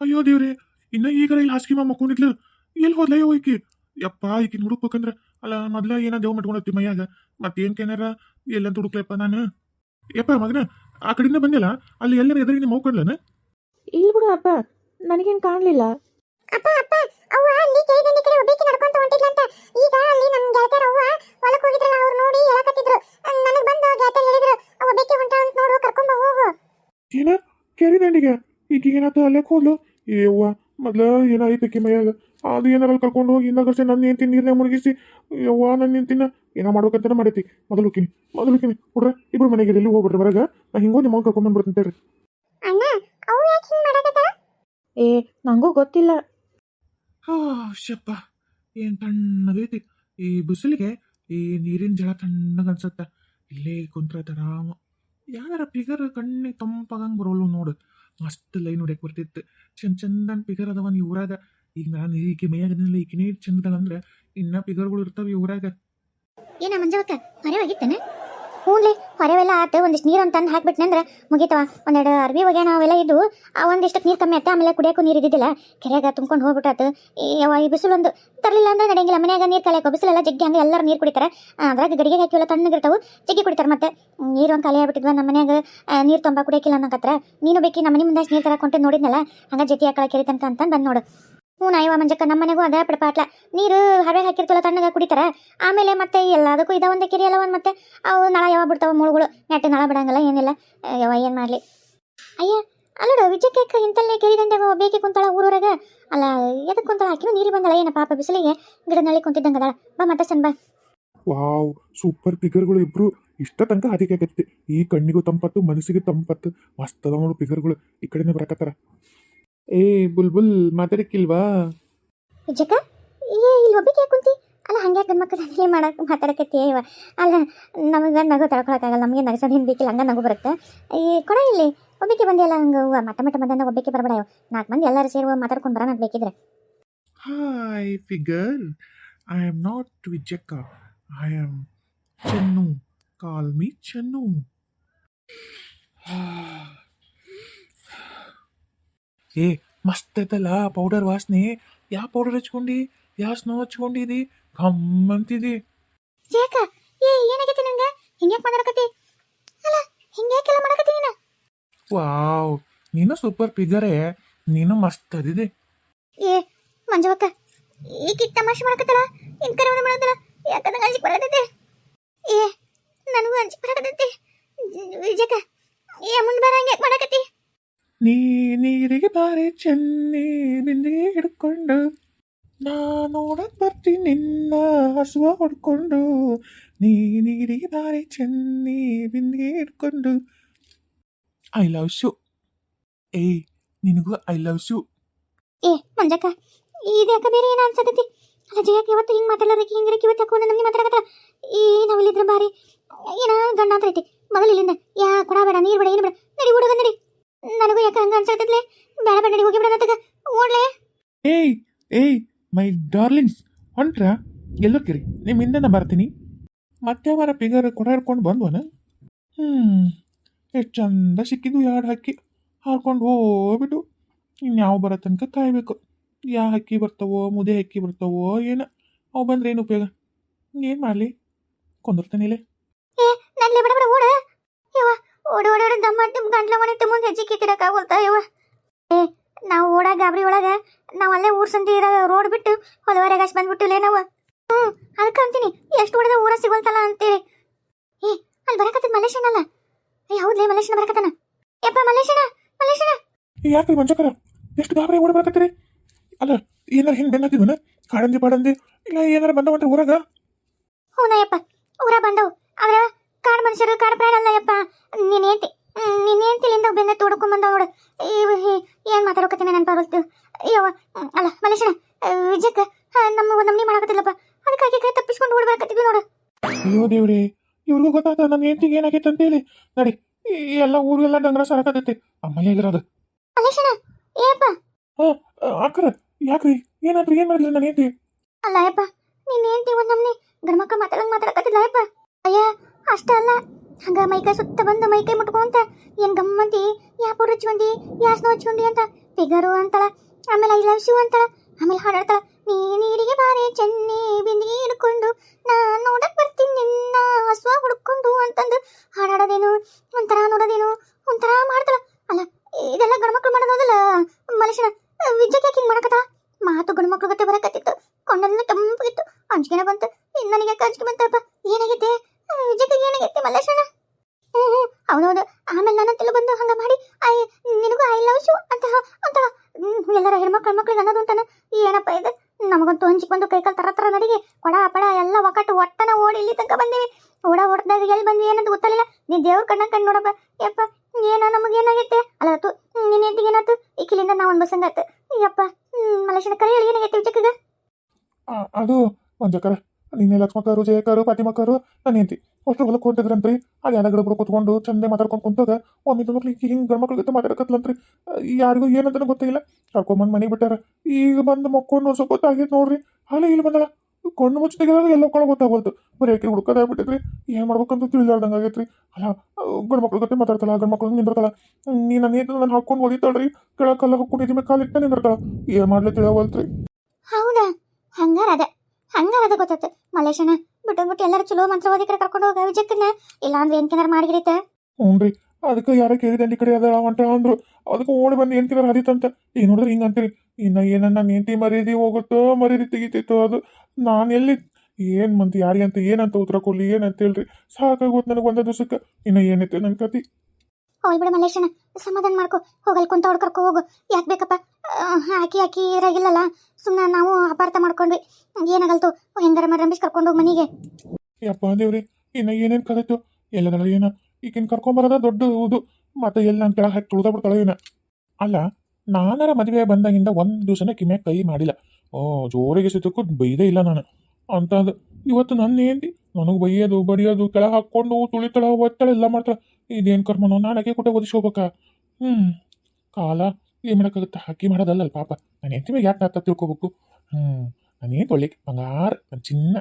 ಅಯ್ಯೋ ದೇವ್ರೆ ಇನ್ನ ಈಗ ಇಲ್ಲಿ ಹಾಸಿಗೆ ಮಾ ಮಕ್ಕೊಂಡಿದ್ಲು ಎಲ್ಲಿ ಹೋದ್ಲ? ಅಯ್ಯೋ ಈಕಿ. ಯಪ್ಪ ಈಕಿನ ಹುಡುಕ್ಬೇಕಂದ್ರೆ ಅಲ್ಲ ಮೊದ್ಲ ಏನ ದೇವ್ ಮಾಡ್ಕೊಂಡತ್ತಿ ಮೈಯಾಗ. ಮತ್ತೇನ್ ಕೇನಾರ? ಎಲ್ಲಂತ ಹುಡುಕ್ಲಪ್ಪ ನಾನು. ಯಪ್ಪ ಮಗನ ಆ ಕಡೆಯಿಂದ ಬಂದಿಲ್ಲ ಅಲ್ಲಿ ಎಲ್ಲರ ಎದುರಿಗೆ ಮೌಕೊಂಡ್ಲನ ಇಲ್ಲಿ ಬಿಡು ಅಪ್ಪ ನನಗೇನು ಕಾಣಲಿಲ್ಲ. ಅಪ್ಪ ಅಪ್ಪ ಅವ್ವ ಅಲ್ಲಿ ಕೇಳಿದಂತೆ ಕಡೆ ಒಬ್ಬಾಕಿ ನಡ್ಕೊಂತ ಹೊಂಟಿದ್ಲಂತ. ಈಗ ಅಲ್ಲಿ ನಮ್ಮ ಗೆಳತಿಯರ ಅವ್ವ ಹೊಲಕ್ಕೆ ಹೋಗಿದ್ರಲ್ಲ ಅವ್ರು ನೋಡಿ ಹೇಳಕತ್ತಿದ್ರು. ನನಗೆ ಬಂದು ಗೆಳತಿಯರ್ ಹೇಳಿದ್ರು ಅವ್ ಒಬ್ಬಾಕಿ ಹೊಂಟಾಳ ಅಂತ ನೋಡು ಕರ್ಕೊಂಡ್ ಹೋಗು. ಏನ? ಕೆರಿ ದಂಡಿಗೆ ಈಗ ಏನಾತ ಅಲ್ಲೇ ಹೋದ್ಲು? ಏವ್ವ ಮೊದ್ಲ ಏನಾಯ್ತಕ್ಕೆ ಮೈಯಾಗ? ಅದು ಏನಾರ ಅಲ್ಲಿ ಕರ್ಕೊಂಡು ಹೋಗಿ ಇನ್ನ ಕಷ್ಟ ನನ್ನ ಹೆಂಡತಿ ನೀರ್ನಾಗ ಮುಳುಗಿಸಿ ಯವ್ವ ನನ್ನ ಹೆಂಡತಿನ? ಏನೋ ಮಾಡ್ಬೇಕಂತಾನೆ ಮಾಡೈತಿ. ಮೊದಲು ಕಿನಿ ಮೊದಲು ಹೋಕಿನಿ ಹುಡ್ರ ಇಬ್ರು ಮನೆಗೆ ಇಲ್ಲಿ ಹೋಗ್ಬಿಡ್ರಿ ಹೊರಗ? ನಾ ಹಿಂಗೋ ನಿಮ್ಮ ಕರ್ಕೊಂಡ್ ಬಂದ್ಬಿಡ್ತೀನಿ ತಡ್ರಿ. ಅಣ್ಣ ಅವ್ ಯಾಕೆ ಹಿಂಗ್ ಮಾಡಕತ್ತ ಏ ನಂಗೂ ಗೊತ್ತಿಲ್ಲ. ಹಾ ಶಪ್ಪ ಏನ್ ತಣ್ಣಗೈತಿ ಈ ಬಿಸಿಲಿಗೆ ಈ ನೀರಿನ ಜಳ ತಣ್ಣಗ ಅನ್ಸತ್ತ. ಇಲ್ಲೇ ಕುಂತ್ರ ಆರಾಮ. ಯಾರ ಫಿಗರ್ ಕಣ್ಣಿಗೆ ತಂಪಾಗಂಗ್ ಬರೋಲ್ಲ ನೋಡು. ಮಸ್ತ್ ಲೈನ್ ಹೊಡ್ಯಕ್ ಬರ್ತಿತ್ತು. ಚಂದ ಚಂದನ್ ಪಿಗರ್ ಅದಾವ ನೀವು ಊರಾಗ. ಈಗ ನಾನು ಈಕೆ ಮೈಯಾಗದಿಲ್ಲ ಈಕಿನೇ ಚಂದದಳ ಅಂದ್ರೆ ಇನ್ನ ಪಿಗರ್ಗಳು ಇರ್ತಾವ ಈ ಊರಾಗ. ಏನ ಮಂಜವಕ್ಕ? ಹೊರವಾಗಿತ್ತನ ಹ್ಞೂನ್ಲೆ ಹೊರವೆಲ್ಲ ಆತು, ಒಂದಿಷ್ಟು ನೀರು ತಂದು ಹಾಕ್ಬಿಟ್ನೆ ಅಂದ್ರೆ ಮುಗೀತವ. ಒಂದೆರಡು ಅರ್ಬಿ ಒಗ್ಯಾಣ ಅವೆಲ್ಲ ಇದ್ದು, ಆ ಒಂದಿಷ್ಟಕ್ಕೆ ನೀರು ಕಮ್ಮಿ ಆಯ್ತು ಆಮೇಲೆ ಕುಡಿಯೋಕ್ಕೂ ನೀರು ಇದ್ದಿದ್ದಿಲ್ಲ. ಕೆರೆಯಾಗ ತುಂಬ್ಕೊಂಡು ಹೋಗ್ಬಿಟ್ಟಾತು ಈ ಬಿಸಿಲೊಂದು ತರಲಿಲ್ಲ ಅಂದ್ರೆ ನಡೆಯಂಗಿಲ್ಲ ಮನ್ಯಾಗ ನೀರು ಕಲಿಯಾಕ ಬಿಸಿಲೆಲ್ಲ ಜಗ್ಗಿ ಹಂಗೆ ಎಲ್ಲರೂ ನೀರು ಕುಡಿತಾರೆ. ಅದ್ರಾಗ ಗಡಿಗೆ ಹಾಕಿವೆಲ್ಲ ತಣ್ಣಗಿರ್ತಾವು, ಜಗ್ಗಿ ಕುಡಿತಾರೆ ಮತ್ತೆ. ನೀರು ಒಂದು ಖಾಲಿ ಆಗ್ಬಿಟ್ಟಿದ್ವ ನಮ್ಮ ಮನ್ಯಾಗ ನೀರು ತುಂಬ ಕುಡಿಯೋಕಿಲ್ಲ ಹತ್ರ ನೀನು ಬೇಕಿ, ನಮ್ಮ ಮನೆ ಮುಂದೆ ನೀರು ತರಕೊಂಡೆ ನೋಡಿದ್ನಲ್ಲ, ಹಂಗೆ ಜೊತೆ ಹಾಕಳ ಕೆರೆ ತನಕ ಅಂತ ಬಂದು ನೋಡು. ಹ್ಞೂ ನಾಯವ ಮಂಜಕ್ಕ, ನಮ್ಮ ಮನೆಗೂ ಅದೇ ಪಡಪಾಟ್ಲ ನೀರು ಹರವೆ ಹಾಕಿರ್ತಲ್ಲ ತಣ್ಣಗ ಕುಡಿತಾರ? ಆಮೇಲೆ ಮತ್ತೆ ಎಲ್ಲದಕ್ಕೂ ಇದ ಒಂದು ಕೆರೆ ಎಲ್ಲ ಒಂದು ಮತ್ತೆ? ಅವು ನಳ ಯಾವ ಬಿಡ್ತಾವ ಮುಳುಗಳು? ನೆಟ್ಟು ನಳ ಬಿಡಂಗಿಲ್ಲ, ಏನಿಲ್ಲ. ಯಾವ ಏನ್ ಮಾಡಲಿ? ಅಯ್ಯ, ಅಲ್ಲಡ, ವಿಜಯಕ್ಕೆ ಇಂತಲ್ಲೇ ಕೆರಿದಂಡೆ ಬೇಕೆ ಕುಂತಾಳ ಊರೂರಾಗ ಅಲ್ಲ ಎದಕ್ಕೆ ಕುಂತಾಳ? ಹಾಕಿನ ನೀರು ಬಂದಳ, ಏನ ಪಾಪ ಬಿಸಿಲಿಗೆ? ಗಿಡ ನಳಿ ಕುಂತಿದ್ದಂಗ ಬಾ, ಮತ್ತೆ ಸನ್ ಬಾ. ವಾವ್, ಸೂಪರ್ ಫಿಗರ್ಗಳು ಇಬ್ರು. ಇಷ್ಟ ತನಕ ಅದಕ್ಕೆ ಈ ಕಣ್ಣಿಗೂ ತಂಪತ್ತು, ಮನಸ್ಸಿಗೆ ತಂಪತ್ತು. ಮಸ್ತ್ ನೋಡು ಫಿಗರ್ಗಳು. ಈ ಕಡೆನೇ ಬರಕತ್ತಾರ. ಏ ಬುಲ್ಬುಲ್ ಮಾತಾಡಕ್ಕಿಲ್ವಾ? ವಿಜಯಕ್ಕ ಏ ಇಲ್ಲಿ ಒಬ್ಬಕ್ಕೆ ಯಾಕೆ ಕುಂತಿ? ಅಲ್ಲ ಹಂಗೆ ಗಂಡು ಮಕ್ಕಳು ಹಂಗೆ ಮಾಡಕ್ಕೆ ಮಾತಾಡಕತ್ತಿ ಇವ? ಅಲ್ಲ ನಮಗೆ ನಗು ತಡ್ಕೊಳಕ್ಕಾಗಲ್ಲ ನಮಗೆ ನಗಸೋದು ಹಿಂಗೆ ಬೇಕಿಲ್ಲ ಹಂಗೆ ನಗು ಬರುತ್ತೆ. ಈ ಕೊಡ ಇಲ್ಲಿ. ಒಬ್ಬಕ್ಕೆ ಬಂದಿಲ್ಲ ಹಂಗೆ ಹೂವು ಮಟ್ಟ ಮಟ್ಟ ಬಂದ ಒಬ್ಬಕ್ಕೆ ಬರಬೇಡ ಇವ. ನಾಲ್ಕು ಮಂದಿ ಎಲ್ಲರೂ ಸೇರಿ ಮಾತಾಡ್ಕೊಂಡು ಬರೋಣ ಅಂತ ಬೇಕಿದ್ರೆ. Hi figure I am not ವಿಜಕ್ಕ I am Chennu. Call me Chennu. ಏ ಮಸ್ತ್ ಐತಲ್ಲ ಪೌಡರ್ ವಾಸನೆ. ಯಾವ ಪೌಡರ್ ಹಚ್ಕೊಂಡಿ? ಯಾವ ಸ್ನೋ ಹಚ್ಕೊಂಡಿದಿ ಘಮ್ ಅಂತಿದಿ. ಯಾಕ ಏ ಏನಾಗೈತಿ ನಿಂಗೆ? ಹಿಂಗ್ಯಾಕೆ ಮಾತಾಡಕತ್ತಿ? ಅಲ್ಲ ಹಿಂಗ್ಯಾಕೆಲ್ಲ ಮಾಡಕತ್ತಿ ನೀನು? ವಾವ್ ನೀನು ಸೂಪರ್ ಫಿಗರೇ ನೀನು ಮಸ್ತ್ ಅದಿದೆ. ಏ ಮಂಜುವಕ್ಕ ಕಿಟ್ ತಮಾಷೆ ಮಾಡಕತ್ತಲ್ಲ? ಇನ್ ಕರವಣ ಒಂದು ಮಾಡತ್ತಲ್ಲ? ಯಾಕಂದ್ರೆ ಅಂಜಿಕ್ ಬರಕತ್ತೈತೆ? ಏ ನನಗೂ ಅಂಜಿಕ್ ಬರಕತ್ತೈತಿ. ವಿಜಯಕ್ಕ ಏ ಮುಂದೆ ಬರ ಯಾಕೆ ಮಾಡಕತ್ತಿ? ನೀ, ನೀರಿಗೆ ಬಾರಿ ಚೆನ್ನಿ ಬಿಂದಿಗೆ ಹಿಡ್ಕೊಂಡು. ನಾ ನೋಡಕ್ ಬರ್ತೀನಿ ನಿನ್ನ ಹಸುವ ಹೊಡ್ಕೊಂಡು. ನೀ, ನೀರಿಗೆ ಬಾರಿ ಚೆನ್ನಿ ಬಿಂದಿಗೆ ಹಿಡ್ಕೊಂಡು. ಐ ಲವ್ ಶು ಏಯ್ ನಿನಗೂ ಐ ಲವ್ ಶು ಏ, ಮಂಜಕ್ಕ ಇದ್ಯಾಕ ಬೇರೆ ಏನೋ ಅನ್ಸತೈತಿ ಜಯಕ್ಕೆ ಯಾವತ್ತು ಹಿಂಗೆ ಮಾತಾಡೋದಕ್ಕೆ, ಹಿಂಗೆ ಇವತ್ತು ಯಾಕೋ ನಮಗೆ ಮಾತಾಡಕತ್ತ ಏ ನಾವು ಇಲ್ಲಿದ್ರೆ ಬಾರಿ, ಏನ ಗಂಡ ಅಂತ ಐತಿ. ಮೊದಲು ಇಲ್ಲಿಂದ ಯಾ, ಕೊಡ ಬೇಡ, ನೀರು ಬೇಡ, ಏನು ಬೇಡ. ನಡಿ ಹುಡುಗ ನಡಿ ನನಗೂ ಯಾಕೆ ಹಂಗ ಅನ್ಸಕತ್ತೈತ್ಲೆ ಬೇಡ ಬೇಡ ನಡಿ ಹೋಗಿ ಬಿಡೋಣ ತಗ ಓಡ್ಲೆ ಏಯ್ ಏಯ್, ಮೈ ಡಾರ್ಲಿಂಗ್ಸ್. ಹೊಂಟ್ರ? ಎಲ್ಲೋಕ್ಕಿರಿ ನಿಮ್ಮ ಹಿಂದೆ ಬರ್ತೀನಿ. ಮತ್ತೆ ಅವರ ಪಿಗರ್ ಕೊಡ ಹಿಡ್ಕೊಂಡು ಬಂದ್ವನ? ಹ್ಞೂ ಎಷ್ಟು ಚಂದ ಸಿಕ್ಕಿದ್ದು ಎರಡು ಹಕ್ಕಿ. ಹಾರ್ಕೊಂಡು ಹೋಗ್ಬಿಟ್ಟು ಇನ್ಯಾವ ಬರೋ ತನಕ ಕಾಯಬೇಕು. ಯಾವ ಹಕ್ಕಿ ಬರ್ತಾವೋ, ಮುದೆ ಹಕ್ಕಿ ಬರ್ತಾವೋ, ಏನೋ. ಅವು ಬಂದ್ರೆ ಏನು ಉಪಯೋಗ? ಏನು ಮಾಡಲಿ? ಕೊಂದಿರ್ತಾನೆ ಇಲ್ಲೇ. ಏ ನನ್ಲೆ ಬಿಡ ಬಿಡ, ಓಡ. ಓಡಿ ಓಡ ಓಡ ಓಡ, ದಮ್ಮ ತುಂಬ ಗಂಟ್ಲ ಮನೆ ತುಂಬ ಹೆಜ್ಜೆ ಕಿತ್ತಿಡಕ್ಕಾಗೋಲ್ತಾ ಇವ ನಾವು ಓಡ ಗಾಬರಿ ಒಳಗೆ ನಾವು ಅಲ್ಲೇ ಊರ್ ಸಂತಿ ಇರೋ ರೋಡ್ ಬಿಟ್ಟು ಹೊಲವರೆಗೆ ಅಷ್ಟು ಬಂದ್ಬಿಟ್ಟಿಲ್ಲ ನಾವು. ಹ್ಞೂ ಅದಕ್ಕೆ ಅಂತೀನಿ. ಎಷ್ಟು ಹೊಡೆದ ಊರ ಸಿಗೋಲ್ತಲ್ಲ ಅಂತೇಳಿ ಏ ಅಲ್ಲಿ ಬರಕತ್ತದ ಮಲೇಶನಲ್ಲ ಏ ಹೌದ್ಲೇ ಮಲೇಶನ ಬರಕತ್ತನ? ಯಪ್ಪ ಮಲೇಶನ ಮಲೇಶನ ಯಾಕ್ರಿ ಮಂಜಕರ? ಎಷ್ಟು ಗಾಬರಿ ಓಡಿ ಬರಕತ್ತೀರಿ? ಅಲ್ಲ ಏನಾರ ಹಿಂಗೆ ಬೆನ್ನತ್ತಿದ್ವನ ಕಾಡಂದಿ ಪಾಡಂದಿ? ಇಲ್ಲ ಏನಾರ ಬಂದವಂದ್ರೆ ಊರಾಗ? ಹ್ಞೂನಯ್ಯಪ್ಪ ಊರ ಬಂದವು. ಆದ್ರೆ ಕಾಡು ಮನುಷ್ಯರು ಕಾಡು ಪ್ರಾಣ ಅಲ್ಲ ಯಪ್ಪ. ನೀನ್ ಏಂತಿ ನೀನ್ ಏಂತಿಲಿಂದ ಬೆನ್ನ ತೋಡ್ಕೊಂಡ್ ಬಂದವ ನೋಡು. ಏನು ಮಾತಾಡೋಕತ್ತೀನಿ ನನ್ನ ಬರುತ್ತೆ ಅಯ್ಯವ್ವ ಹ್ಮ್, ಅಲ್ಲ ಮಲೇಶನ ವಿಜಯಕ್ಕ ನಮ್ಮ ನಮ್ನಿ ಮಾಡಕತ್ತಿಲ್ಲಪ್ಪ ಅದಕ್ಕಾಗಿ ಕೈ ತಪ್ಪಿಸ್ಕೊಂಡು ಓಡಿ ಬರಕತ್ತಿದ್ವಿ ನೋಡು. ಅಯ್ಯೋ ದೇವ್ರಿ ಇವ್ರಿಗೂ ಗೊತ್ತಾತ ನನ್ನ ಹೆಂಡತಿಗೆ ಏನಾಗೈತೆ ಅಂತೇಳಿ ನಡಿ ಎಲ್ಲ ಊರೆಲ್ಲ ಡಂಗ್ರ ಅಮ್ಮ ಅಮ್ಮಯ್ಯ ಆಗಿರೋದು. ಮಲೇಶನ ಏಪ್ಪ ಅಕ್ಕರ ಯಾಕ್ರಿ? ಏನಾದ್ರಿ ಏನ್ ಮಾಡಿದ್ರಿ ನನ್ನ ಹೆಂಡತಿ? ಅಲ್ಲ ಯಪ್ಪ ನೀನು ಹೆಂಡತಿ ಒಂದ್ ನಮ್ನಿ ಗರ್ಮಕ್ಕ ಮಾತಾಡಂಗ್ ಮಾತಾಡಕತ್ತಿಲ್ಲ ಯಪ್ಪ ಅಯ್ಯ ಅಷ್ಟೇ ಅಲ್ಲ. ಹಂಗ ಮೈಕೈ ಸುತ್ತ ಬಂದು ಮೈಕೈ ಮುಟ್ಕೊಂತ ಏನ್ ಗಮ್ಮಂತಿ ಯಾ ಚುಂಡಿ ಹಚ್ಕೊಂಡಿ ಯಾ ಅಂತ. ಫಿಗರು ಅಂತಾಳ. ಆಮೇಲೆ ಐ ಲವ್ ಯು ಅಂತಾಳ. ಆಮೇಲೆ ಹಾಡಾಡ್ತಾಳ. ನೀ ನೀರಿಗೆ ಬಾರೆ ಚೆನ್ನಿ ಬಿಂದಿಗೆ ಹಿಡ್ಕೊಂಡು ನಾ ನೋಡಕ್ ಬರ್ತೀನಿ ನಿನ್ನ ಹಸುವ ಹುಡ್ಕೊಂಡು ಅಂತಂದು ಹಾಡಾಡೋದೇನು? ಒಂಥರ ನೋಡೋದೇನು? ಒಂಥರ ಮಾಡ್ತಾಳ. ಅಲ್ಲ, ಇದೆಲ್ಲ ಗಂಡ್ಮಕ್ಳು ಮಾಡೋದಲ್ಲ ಮನುಷ್ಯನ ವಿಜಯಕ್ಕೆ ಹಿಂಗೆ ಮಾಡಕತ್ತ ಮಾತು ಗಂಡ್ಮಕ್ಳು ಗತೆ ಬರಕತ್ತಿತ್ತು. ಕೊಂಡಲ್ಲ ಕೆಂಪಗಿತ್ತು ಅಂಜಿಕೆನ ಬಂತು. ಇನ್ನು ನನಗೆ ಅಂಜಿಕೆ ಬಂತಪ್ಪ ಏನಾಗೈತೆ ವಿಜಯಕ್ಕೆ ಏನಾಗೈತೆ ಮಲ್ಲೇಶನ ಹ್ಞೂ ಹ್ಞೂ ಹೌದೌದು ಆಮೇಲೆ ನನ್ನ ತಿಳು ಬಂದು ಹಂಗ ಮಾಡಿ ಐ ನಿನಗೂ ಐ ಲವ್ ಯು ಅಂತ ಅಂತ ಹ್ಮ್, ಎಲ್ಲರ ಹೆಣ್ಮಕ್ಳು ಮಕ್ಳಿಗೆ ಅನ್ನೋದು ಅಂತಾನೆ ಏನಪ್ಪ ಇದು? ನಮಗಂತೂ ತೊಂಚಿ ಬಂದು ಕೈಕಾಲು ತರ ತರ ನಡಿಗೆ. ಕೊಡ, ಪಡ, ಎಲ್ಲ ಒಕ್ಕಟ್ಟು ಒಟ್ಟನ ಓಡಿ ಇಲ್ಲಿ ತನಕ ಬಂದೀವಿ. ಓಡ ಓಡ್ದಾಗ ಎಲ್ಲಿ ಬಂದ್ವಿ ಏನಂತ ಗೊತ್ತಲಿಲ್ಲ. ನೀ ದೇವ್ರ ಕಣ್ಣ ಕಣ್ಣು ನೋಡಪ್ಪ. ಯಪ್ಪ, ಏನೋ ನಮಗೇನಾಗೈತೆ ಅಲ್ಲ ಆತು ನಿನ್ನ ಹೆಂಡತಿಗೆ ಏನಾಯ್ತು ಈಕಿಲಿಂದ ನಾವು ಒಂದು ಬಸ್ಸಂಗಾಯ್ತು ಯಪ್ಪ ಮಲೇಶನ ಹೇಳಿ, ಏನಾಗೈತೆ ಅದು ಮಂಜಕರ ನಿನ್ನೆ ಲಕ್ಷ್ಮಕ್ಕರು ಜಯಕರು ಪಾಟಿಮಕ್ಕರು ನನ್ನ ಹೆಂಡತಿ. ಅಷ್ಟು ಹೊಲಕ್ಕೆ ಹೊಂಟಿದ್ರಂತ್ರಿ. ಅಲ್ಲಿ ಗಿಡ ಕೂತ್ಕೊಂಡು ಚಂದೆ ಮಾತಾಡ್ಕೊಂಡು ಕುಂತಾಗ ಒಮ್ಮೆ ಮಕ್ಳು ಈಗ ಹಿಂಗೆ ಗಂಡ್ಮಕ್ಳ ಜೊತೆ ಮಾತಾಡಕತ್ಲಂತ್ರಿ. ಯಾರಿಗೂ ಏನಂತನೂ ಗೊತ್ತಿಲ್ಲ. ಕರ್ಕೊಂಬಂದು ಮನೆಗೆ ಬಿಟ್ಟಾರ. ಈಗ ಬಂದು ಮಕ್ಕೊಂಡು ಸ್ವಲ್ಪ ಗೊತ್ತಾಗೈತೆ ನೋಡ್ರಿ. ಅಲ್ಲೇ ಇಲ್ಲಿ ಬಂದಳ. ಕೊಂಡು ಮುಚ್ಚಿ ತೆಗೆದಾಗ ಎಲ್ಲ ಕೊಳ್ಳೋ ಗೊತ್ತಾಗೋಲ್ತು. ಬರೀ ಆಕೆ ಹುಡ್ಕೋದಾಗ್ಬಿಟ್ಟೈತ್ರಿ ಏನು ಮಾಡ್ಬೇಕಂತ ತಿಳಿಲಾರ್ದಂಗೆ ಆಗೈತ್ರಿ ಅಲ್ಲ ಗಂಡು ಮಕ್ಳ ಜೊತೆ ಮಾತಾಡ್ತಾಳ ಗಂಡು ಮಕ್ಳು ನಿಂದಿರ್ತಾಳ. ನೀ ನನ್ನ ಏನು ನಾನು ಹಾಕೊಂಡು ಹೊಡಿತಾಳ್ರಿ ಕೆಳಕಲ್ಲ ಹಾಕೊಂಡು ಇದ್ರ ಮೇಲೆ ಕಾಲಿಟ್ಟ ನಿಂದಿರ್ತಾಳ. ಏನು ಮಾಡ್ಲಿ ತಿಳಿಯವಲ್ತ್ರಿ ಹೌದಾ? ಹಂಗಾರ ಅದ. ಹಂಗಾರ ಅದ ಗೊತ್ತಾಯ್ತು ಮಲೇಶನ ಬಿಟ್ಟು ಬಿಟ್ಟು ಎಲ್ಲರೂ ಚಲೋ ಮಂತ್ರವಾದಿ ಕಡೆ ಕರ್ಕೊಂಡು ಹೋಗ ವಿಜಯಕ್ಕನ್ನ. ಇಲ್ಲ ಅಂದ್ರೆ ಏನ್ಕಿನಾರ ಕೆನಾರ ಮಾಡಿಗಿರೈತೆ ಹ್ಞೂ ಅದಕ್ಕೆ ಯಾರ ಕೇಳಿದಲ್ಲಿ ಕಡೆ ಅದ ಹೊಂಟ ಅಂದ್ರು. ಅದಕ್ಕೆ ಓಡಿ ಬಂದು ಏನ್ಕಿನಾರ ಹದಿತಂತ ಈಗ ನೋಡಿದ್ರೆ ಹಿಂಗೆ ಅಂತೀರಿ, ಇನ್ನು ಏನನ್ನ ನೆಂಟಿ ಮರೀದಿ ಹೋಗುತ್ತೋ ಮರೀದಿ ತೆಗಿತೈತೋ ಅದು. ನಾನು ಎಲ್ಲಿ, ಏನು ಮಂತ ಯಾರಿಗೆ ಅಂತ, ಏನಂತ ಉತ್ತರ ಕೊಡ್ಲಿ, ಏನಂತ ಹೇಳ್ರಿ. ಸಾಕಾಗೋದು ನನಗೆ ಒಂದೇ ದಿವಸಕ್ಕೆ. ಇನ್ನು ಏನೈತೆ ನನ್ನ ಕತಿ ಹೋಗ್ಲಿ ಬಿಡು ಮಲೇಶನ ಸಮಾಧಾನ ಮಾಡ್ಕೊ, ಹೋಗಲ್ ಕುಂತ ಅವ್ಳು ಕರ್ಕೊ ಹೋಗು. ಯಾಕೆ ಬೇಕಪ್ಪ? ಹಾಕಿ ಹಾಕಿ ಇರಾಗಿಲ್ಲಲ್ಲ? ಸುಮ್ಮನೆ ನಾವು ಅಪಾರ್ಥ ಮಾಡ್ಕೊಂಡ್ವಿ. ಏನಾಗಲ್ತು? ಹೆಂಗಾರ ಮಾಡಿ ರಂಬಿಸ್ ಕರ್ಕೊಂಡು ಹೋಗಿ ಮನೆಗೆ. ಯಪ್ಪ ದೇವ್ರಿ, ಇನ್ನು ಏನೇನು ಕಲಿತು ಎಲ್ಲದಲ್ಲ ಏನ? ಈಗಿನ ಕರ್ಕೊಂಬರೋದ ದೊಡ್ಡ ಇದು ಮತ್ತೆ ಎಲ್ಲ ನನ್ನ ಕೆಳಗೆ ಹಾಕಿ ತುಳಿದ ಬಿಡ್ತಾಳೆ ಏನ? ಅಲ್ಲ, ನಾನರ ಮದುವೆ ಬಂದಾಗಿಂದ ಒಂದು ದಿವಸನ ಕಿಮ್ಯಾಗ ಕೈ ಮಾಡಿಲ್ಲ. ಓ, ಜೋರಿಗೆ ಸಿತಕ್ಕೂ ಬೈದೇ ಇಲ್ಲ ನಾನು. ಅಂತಂದು ಇವತ್ತು ನನ್ನ ఏంటి ನನಗೆ ಬೈಯೋದು, ಬಡಿಯೋದು, ಕೆಳಗೆ ಹಾಕ್ಕೊಂಡು ತುಳಿತಳ, ಒತ್ತಳ ಎಲ್ಲ ಮಾಡ್ತಾಳೆ. ಇದೇನು ಕರ್ಮನೋ ನಾನಕ್ಕೆ ಕೊಟ್ಟೆ ಓದಿಸಿ ಹೋಗ್ಬೇಕ? ಹ್ಞೂ ಕಾಲ ಏನು ಮಾಡೋಕ್ಕಾಗುತ್ತೆ ಹಾಕಿ ಮಾಡೋದಲ್ಲ ಪಾಪ. ನಾನು ಮೇಲೆ ಯಾಕೆ ನಾ ತಿಳ್ಕೊಬೇಕು? ಹ್ಞೂ ನಾನೇನು ಒಳ್ಳೆ ಬಂಗಾರ ನನ್ನ ಚಿನ್ನ.